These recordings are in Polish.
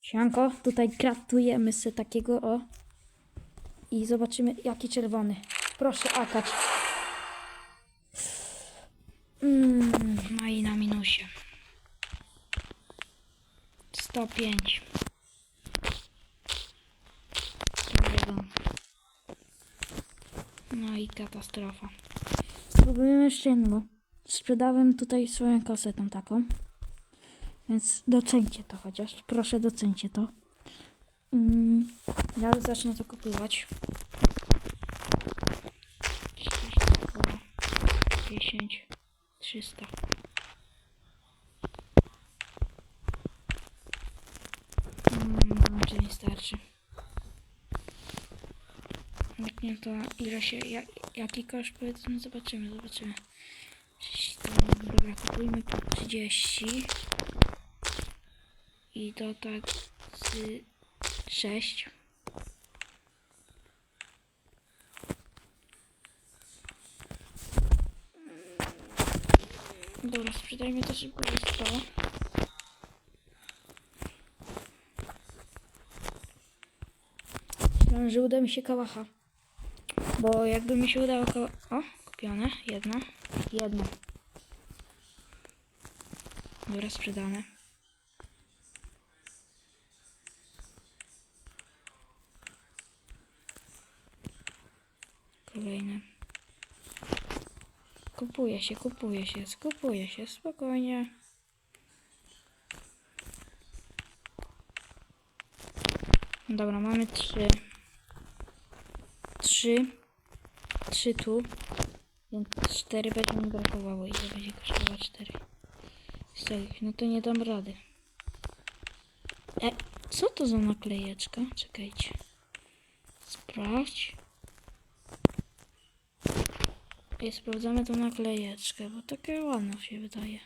Sianko, tutaj kratujemy sobie takiego, o. I zobaczymy, jaki czerwony. Proszę, akać. Mm, no i na minusie. 105. Drugiego. No i katastrofa. Spróbujemy jeszcze jednego. Sprzedałem tutaj swoją kosę tą taką. Więc docencie to chociaż. Proszę docencie to. Mm, ja zacznę to kupować. 10, 300. Mm, to nie starczy. Jak nie to ile się, jak, jaki koszt powiedzmy, zobaczymy, zobaczymy. 30, Dobra, kupujmy po 30. I to tak z 6. Dobra, sprzedajmy to szybko za 100. Myślałem, że uda mi się kałacha. Bo jakby mi się udało kałacha... O, kupione. Jedno. Jedno. Dobra, sprzedane. Kolejne. Kupuje się, kupuje się, skupuje się, spokojnie. Dobra, mamy trzy. Trzy. Trzy tu. Więc cztery będzie mi brakowało. Ile będzie kosztować cztery? Stoik, no to nie dam rady. E, co to za naklejeczka? Czekajcie. Sprawdź. I sprawdzamy tą naklejeczkę, bo taka ładna się wydaje.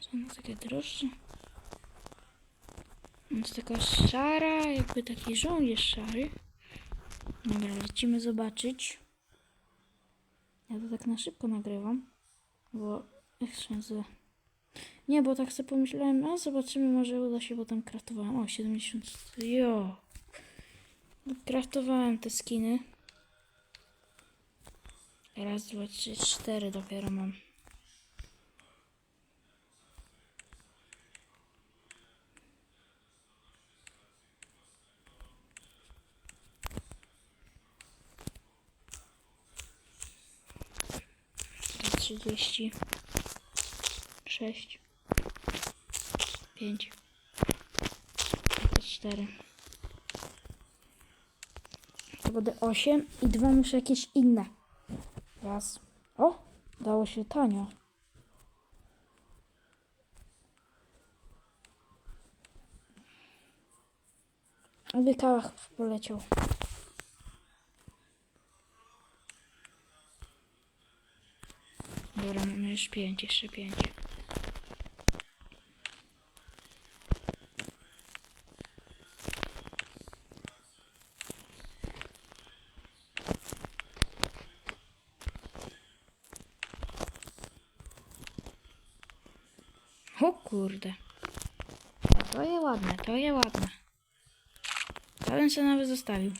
Czy ona takie droższe? Jest taka szara, jakby taki żołnierz szary. Dobra, lecimy zobaczyć. Ja to tak na szybko nagrywam, bo nazywa? Nie, bo tak sobie pomyślałem, a zobaczymy, może uda się, bo tam kraftowałem. O, 70. Jo. Kraftowałem te skiny. Raz, dwa, trzy, cztery dopiero mam. Trzydzieści sześć pięć cztery to będę osiem i dwa muszę jakieś inne Raz. O, dało się tanio. Aby kałach poleciał. Dobra, mamy już pięć, jeszcze pięć. O kurde. To je ładne, to je ładne. To bym sobie nawet zostawił.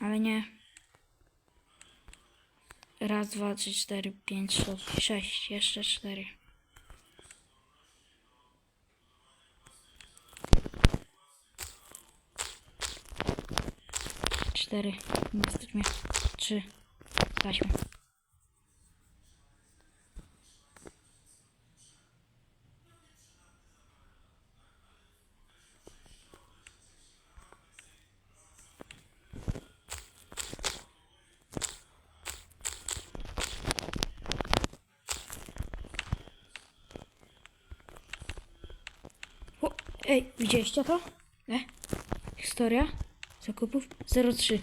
Ale nie. Raz, dwa, trzy, cztery, pięć, sześć. Jeszcze cztery. Cztery. Nie mnie. Trzy. Taśmy. O, ej, widzieliście to? E? Historia zakupów 03.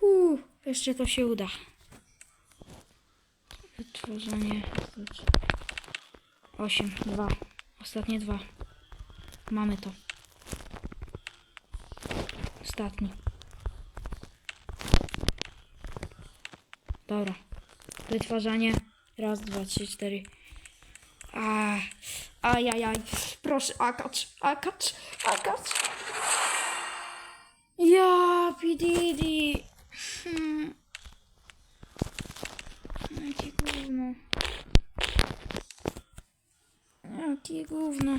Uuu, jeszcze to się uda. Wytworzenie 8, 2. Ostatnie dwa. Mamy to. Ostatni. Dobra. Wytwarzanie. Raz, dwa, trzy, cztery. A, ajajaj. Proszę, akacz, akacz, akacz. Ja, pididi. Hmm. Jakie gówno. Jakie gówno.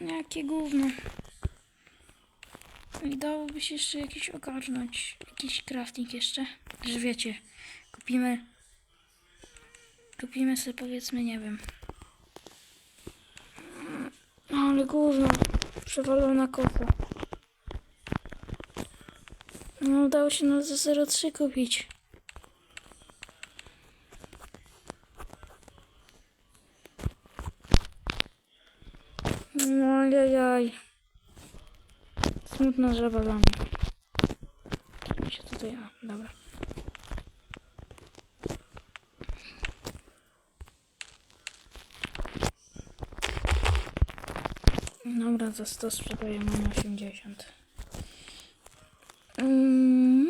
Jakie gówno. I dałoby się jeszcze jakiś ogarnąć. Jakiś crafting jeszcze. Że wiecie, kupimy. Kupimy sobie powiedzmy, nie wiem. Ale gówno. Przewalona kopa. No udało się nas za 0,3 kupić. No jaj. Smutna żaba dla mnie. Mi się tutaj... A, dobra. Dobra, za 100 sprzedaję mam 80. Mm.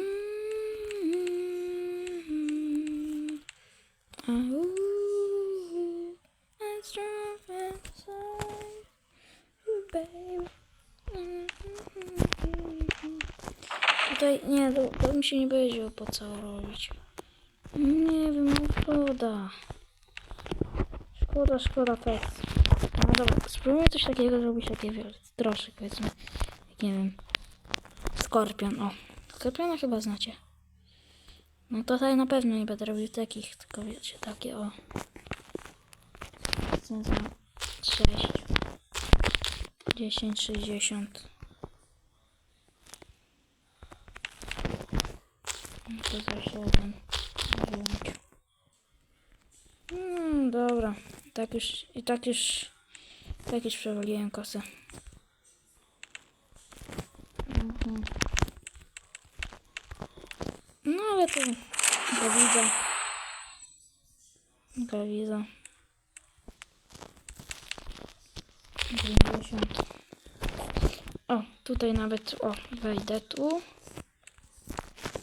Au, I'm strong inside you, baby. Tutaj nie, to, to mi się nie będzie co robić. Nie wiem, no szkoda. Szkoda, szkoda tekst. Dobra, spróbujmy coś takiego zrobić, takie droższe powiedzmy. Jak nie wiem. Skorpion, o. Skorpiona chyba znacie. No tutaj na pewno nie będę robił takich, tylko wiecie, takie o. Za 6, 10, 60. No to za 7, 9. Hmm, dobra. Tak już, i tak już, już przewaliłem kosę. Mhm. No ale to. Go widzę. 90. O, tutaj nawet, o, wejdę tu.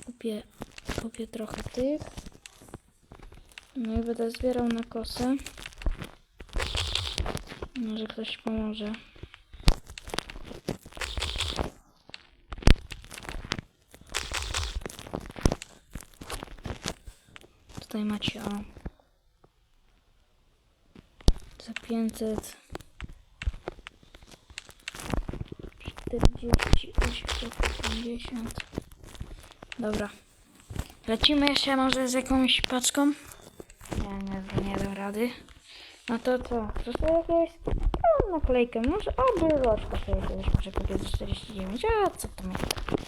Kupię, kupię trochę tych. No i będę zbierał na kosę. Może ktoś pomoże. Tutaj macie o za 500 40 850 Dobra. Lecimy jeszcze może z jakąś paczką. Nie, nie, nie dam rady. No to co? Proszę jakieś no, naklejkę. Może albo loczka sobie kiedyś może kupię za 49. A co to jest?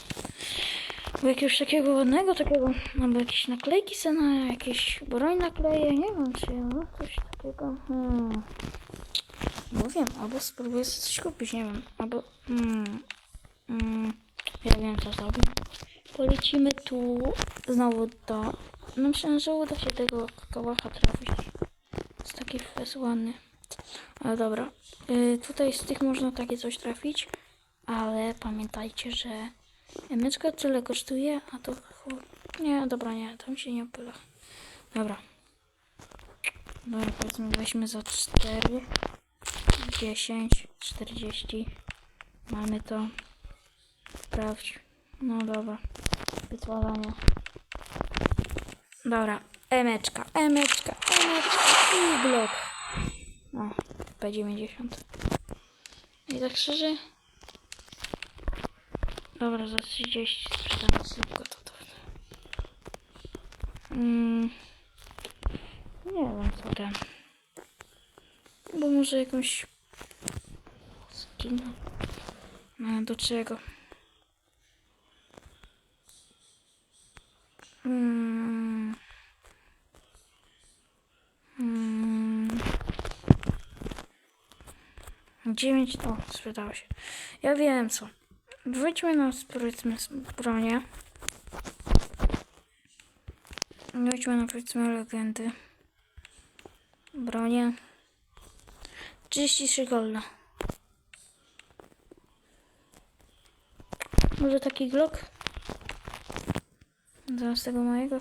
Bo jakiegoś takiego ładnego, takiego, albo jakieś naklejki se na jakieś broń nakleję, nie wiem czy no, coś takiego. Hmm. Bo wiem, albo spróbuję coś kupić, nie wiem, albo hmm. Hmm. Ja wiem co zrobię. Polecimy tu znowu do... No myślę, że uda się tego kałacha trafić. Taki fes ładny. Ale dobra. Y, tutaj z tych można takie coś trafić. Ale pamiętajcie, że myczka tyle kosztuje, a to... Nie, dobra, nie. Tam się nie opyla. Dobra. Dobra, powiedzmy weźmy za 4. 10, 40. Mamy to. Sprawdź. No dobra. Wyzwalanie. Dobra. Emeczka, emeczka, emeczka i blok. O, P90. I tak szczerze. Dobra, za 30 sprzedam szybko to. to. Mm, nie wiem co ten. Bo może jakąś skin. No, do czego? Mm. 9, o, sprzedało się. Ja wiem co. Wróćmy na, powiedzmy, bronię. Wróćmy na, powiedzmy, legendy. Bronię. 33 golda. Może taki glock? Zamiast tego mojego.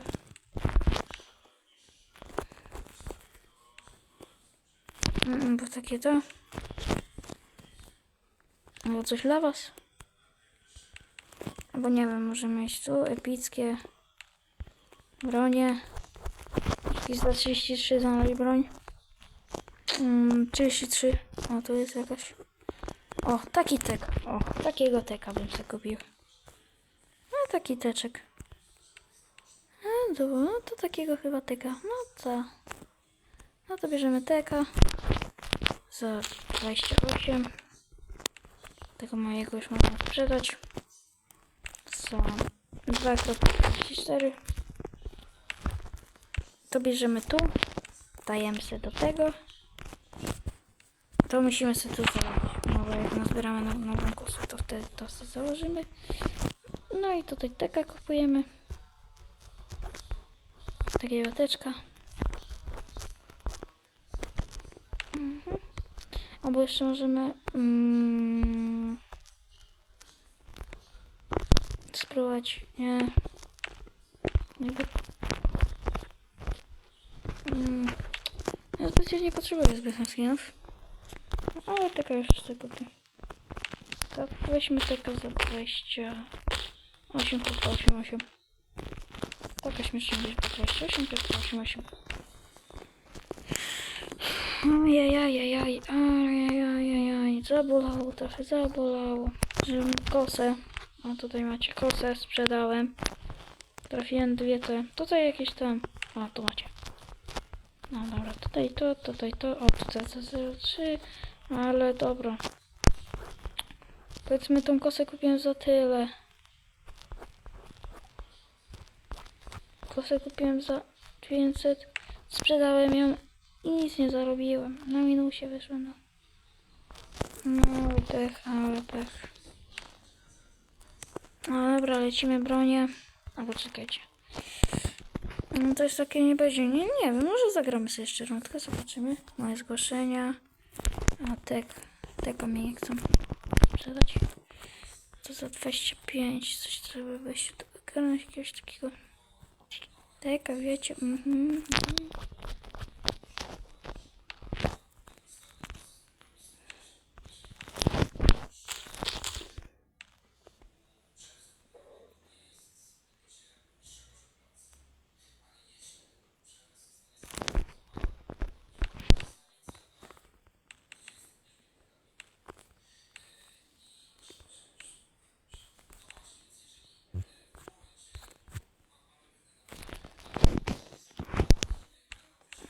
Mm, bo takie to. Coś dla was. Albo nie wiem, możemy mieć tu epickie bronie. Jakieś za 33 znaleźć broń. Mm, 33. O, tu jest jakaś. O, taki tek. O, takiego teka bym sobie kupił. No, taki teczek. No, dobra, no to takiego chyba teka. No to. No to bierzemy teka. Za 28. Tego mojego już można sprzedać. Za 2,44. To bierzemy tu. Dajemy sobie do tego. To musimy sobie tu założyć. No bo jak nazbieramy na nową kusę, to wtedy to sobie założymy. No i tutaj teka kupujemy. Takiego teczka. Mhm. Albo jeszcze możemy mm, spróbować. Nie. Jakby, mm, ja specjalnie nie potrzebuję zbytnio skinów. Ale taka już sobie kupię. To weźmy tylko za 28 plus 88. Taka śmieszna liczba 28 plus 88. Ajajajajaj, ajajajajaj, zabolało trochę, zabolało. Żebym kosę, a tutaj macie kosę, sprzedałem. Trafiłem dwie te, tutaj jakieś tam, a tu macie. No dobra, tutaj to, tutaj to, o tutaj to 03, ale dobra. Powiedzmy tą kosę kupiłem za tyle. Kosę kupiłem za 500, sprzedałem ją i nic nie zarobiłem. Na minusie wyszłem. No, no pech, ale pech. No dobra, lecimy bronię. Albo czekajcie. No to jest takie nie będzie. Nie, nie wiem, może zagramy sobie jeszcze rundkę, zobaczymy. Moje zgłoszenia. A tek, tego mi nie chcą sprzedać. To za 25, coś trzeba wejść do ogarnąć jakiegoś takiego. Teka, wiecie. Mhm.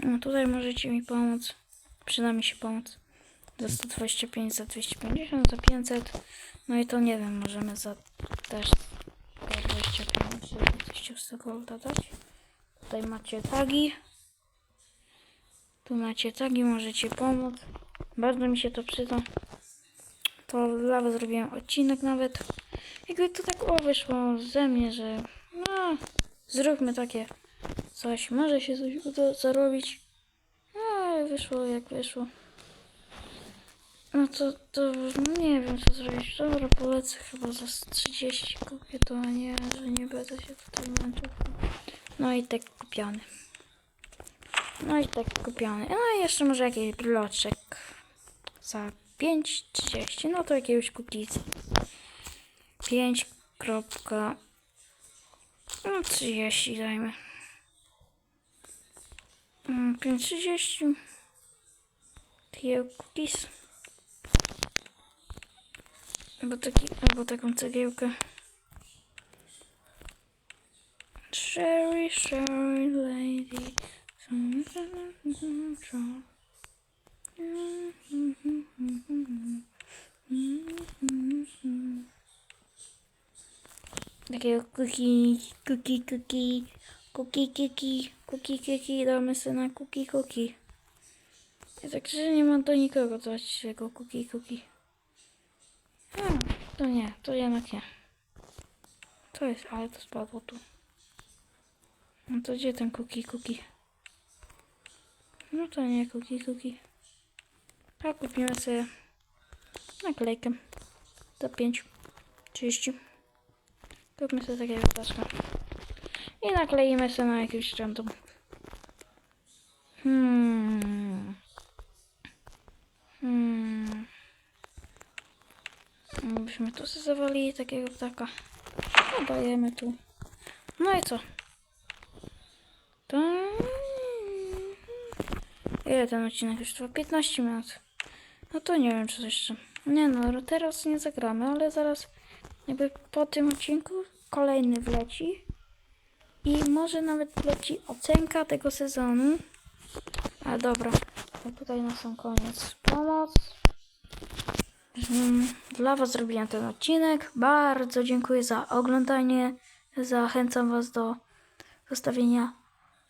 No tutaj możecie mi pomóc. Przyda mi się pomoc. Za 125, za 250, za 500. No i to nie wiem, możemy za też za 25, za 200 golda dać. Tutaj macie tagi. Tu macie tagi, możecie pomóc. Bardzo mi się to przyda. To dla was zrobiłem odcinek nawet. Jakby to tak o wyszło ze mnie, że no, zróbmy takie coś. Może się coś uda zarobić. Wyszło jak wyszło. No to, to nie wiem co zrobić. Dobra, polecę chyba za 30 kupię to, a nie, że nie będę się tutaj męczył. No i tak kupiony. No i tak kupiony. No i jeszcze może jakiś bloczek za 5,30. No to jakiegoś cookies. 5 kropka. No 30 dajmy. Mm, 5,30. Cookies. Albo, taki, albo taką cegiełkę. Sherry, sherry lady. Takiego cookie, cookie, cookie, cookie, cookie, cookie, cookie, damy sobie na cookie, cookie. Tak szczerze nie mam do nikogo dać tego cookie, cookie. A, to nie, to jednak nie. To jest, ale to spadło tu. No to gdzie ten cookie, cookie? No to nie cookie, cookie. A kupimy sobie naklejkę. Za 5, 30. Kupmy sobie takiego ptaszka. I nakleimy sobie na jakimś random. Hmm. Hmm. Byśmy tu sobie zawalili takiego ptaka. No, dajemy tu. No i co? To... Ile ten odcinek już trwa? 15 minut. No to nie wiem, czy jeszcze. Nie no, teraz nie zagramy, ale zaraz jakby po tym odcinku kolejny wleci. I może nawet wleci ocenka tego sezonu. A dobra, to tutaj na sam koniec pomoc. Mm, Dla Was zrobiłem ten odcinek. Bardzo dziękuję za oglądanie. Zachęcam Was do zostawienia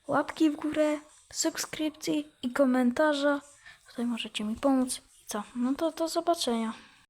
łapki w górę, subskrypcji i komentarza. Tutaj możecie mi pomóc. I co? No to do zobaczenia.